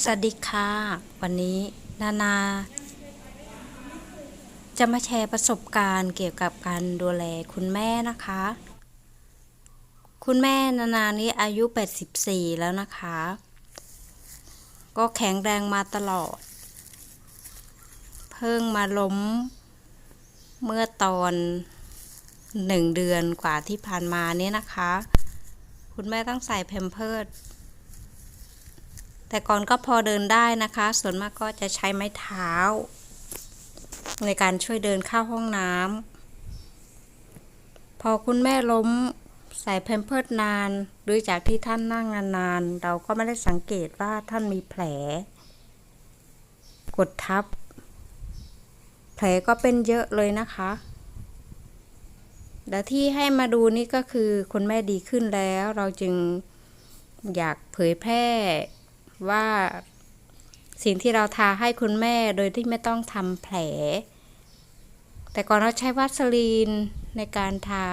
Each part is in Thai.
สวัสดีค่ะ วันนี้นานา จะมาแชร์ประสบการณ์เกี่ยวกับการดูแลคุณแม่นะคะ คุณแม่นานานี้อายุ 84 แล้วนะคะ ก็แข็งแรงมาตลอด เพิ่งมาล้มเมื่อตอนหนึ่งเดือนกว่าที่ผ่านมานี้นะคะ คุณแม่ต้องใส่แพมเพิร์ด แต่ก่อนก็พอเดินได้นะคะ ส่วนมากก็จะใช้ไม้เท้า ในการช่วยเดินเข้าห้องน้ำพอคุณแม่ล้มใส่แพมเพิร์ดนาน หรือจากที่ท่านนั่งนาน เราก็ไม่ได้สังเกตว่าท่านมีแผล กดทับ แผลก็เป็นเยอะเลยนะคะแล้วที่ให้มาดูนี่ก็คือคุณแม่ดีขึ้นแล้ว เราจึงอยากเผยแพร่ ว่าสิ่งที่เราทาให้คุณแม่โดยที่ไม่ต้องทำแผล แต่ก่อนเราใช้วัสลีนในการทา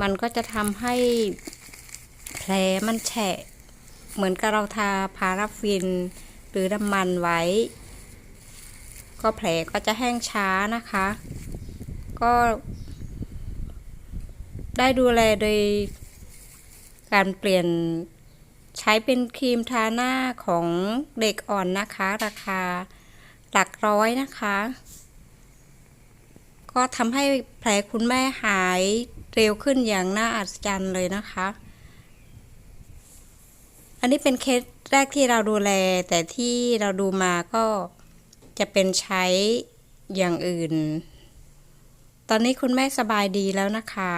มันก็จะทำให้แผลมันแฉะ เหมือนกับเราทาพาราฟินหรือน้ำมันไว้ ก็แผลก็จะแห้งช้านะคะ ก็ได้ดูแลโดย การเปลี่ยนใช้เป็นครีมทาหน้าของเด็กอ่อนนะคะ ราคาหลักร้อยนะคะ ก็ทำให้แผลคุณแม่หายเร็วขึ้นอย่างน่าอัศจรรย์เลยนะคะ อันนี้เป็นเคสแรกที่เราดูแล แต่ที่เราดูมาก็จะเป็นใช้อย่างอื่น ตอนนี้คุณแม่สบายดีแล้วนะคะ